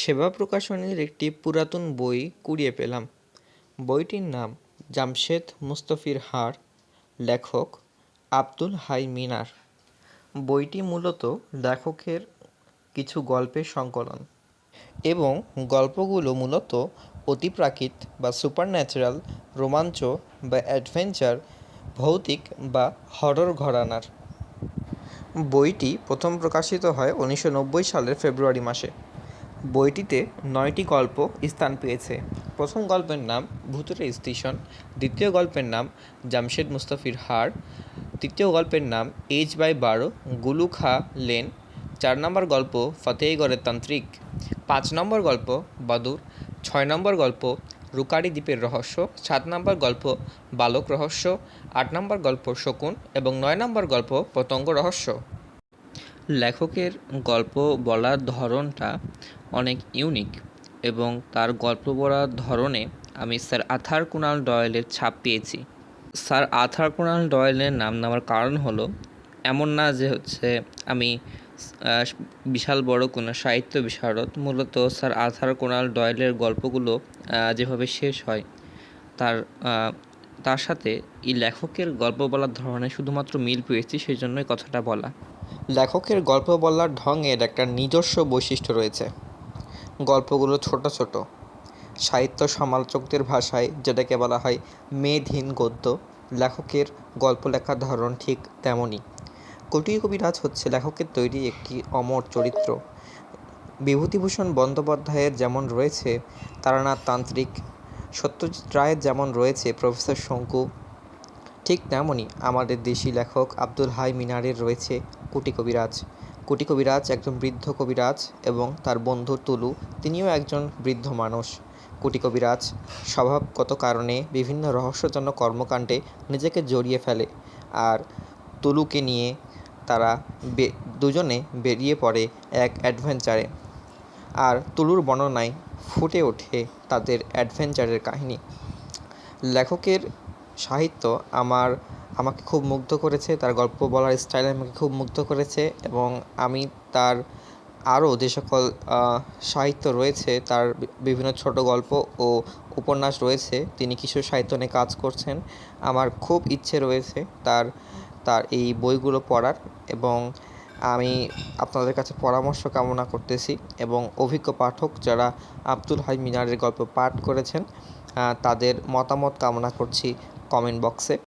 সেবা প্রকাশনীর একটি পুরাতন বই কুড়িয়ে পেলাম। বইটির নাম জামশেদ মুস্তফির হাড় লেখক আব্দুল হাই মিনার। বইটি মূলত লেখকের কিছু গল্পের সংকলন এবং গল্পগুলো মূলত অতিপ্রাকৃত বা সুপার ন্যাচারাল রোমাঞ্চ বা অ্যাডভেঞ্চার, ভৌতিক বা হরর ঘরানার। বইটি প্রথম প্রকাশিত হয় উনিশশো নব্বই সালের ফেব্রুয়ারি মাসে। বইটিতে নয়টি গল্প স্থান পেয়েছে। প্রথম গল্পের নাম ভূতের স্টেশন, দ্বিতীয় গল্পের নাম জামশেদ মুস্তাফির হার তৃতীয় গল্পের নাম এইচ বাই বারো, গুলু খা লেন, চার নম্বর গল্প ফতেহগড়ের তান্ত্রিক, পাঁচ নম্বর গল্প বাদুর, ছয় নম্বর গল্প রুকারি দ্বীপের রহস্য, সাত নম্বর গল্প বালক রহস্য, আট নম্বর গল্প শকুন এবং নয় নম্বর গল্প পতঙ্গ রহস্য। লেখকের গল্প বলার ধরনটা অনেক ইউনিক এবং তার গল্প বলার ধরনে আমি স্যার আথার কুনাল ডয়েলের ছাপ পেয়েছি। স্যার আথার কুনাল ডয়েলের নাম নেওয়ার কারণ হলো, এমন না যে হচ্ছে আমি বিশাল বড় কোনো সাহিত্য বিশারদ, মূলত স্যার আথার কোনাল ডয়েলের গল্পগুলো যেভাবে শেষ হয়, তার তার সাথে এই লেখকের গল্প বলার ধরনে শুধুমাত্র মিল পেয়েছি, সেই জন্যই কথাটা বলা। লেখকের গল্প বলার ঢঙের একটা নিজস্ব বৈশিষ্ট্য রয়েছে। গল্পগুলো ছোট ছোট। সাহিত্য সমালোচকদের ভাষায়, যেটাকে বলা হয় মেধহীন গদ্য, লেখকের গল্প লেখার ধরন ঠিক তেমনই। কটি কবিরাজ হচ্ছে লেখকের তৈরি একটি অমর চরিত্র। বিভূতিভূষণ বন্দ্যোপাধ্যায়ের যেমন রয়েছে তারানাথ তান্ত্রিক, সত্যজিৎ রায়ের যেমন রয়েছে প্রফেসর শঙ্কু ঠিক তেমনই আমাদের দেশি লেখক আব্দুল হাই মিনারের রয়েছে কুটি কবিরাজ। কুটি কবিরাজ একজন বৃদ্ধ কবিরাজ এবং তার বন্ধু তুলু, তিনিও একজন বৃদ্ধ মানুষ। কুটি কবিরাজ স্বভাবগত কারণে বিভিন্ন রহস্যজনক কর্মকাণ্ডে নিজেকে জড়িয়ে ফেলে আর তুলুকে নিয়ে তারা দুজনে বেরিয়ে পড়ে এক অ্যাডভেঞ্চারে। আর তুলুর বর্ণনায় ফুটে ওঠে তাদের অ্যাডভেঞ্চারের কাহিনী। লেখকের সাহিত্য আমার, আমাকে খুব মুগ্ধ করেছে, তার গল্প বলার স্টাইল আমাকে খুব মুগ্ধ করেছে এবং আমি তার আরও যে সকল সাহিত্য রয়েছে, তার বিভিন্ন ছোট গল্প ও উপন্যাস রয়েছে, তিনি কিশোর সাহিত্য নিয়ে কাজ করছেন, আমার খুব ইচ্ছে রয়েছে তার তার এই বইগুলো পড়ার এবং আমি আপনাদের কাছে পরামর্শ কামনা করতেছি এবং অভিজ্ঞ পাঠক যারা আব্দুল হাই মিনারের গল্প পাঠ করেছেন তাদের মতামত কামনা করছি। কমেন্ট বক্সে।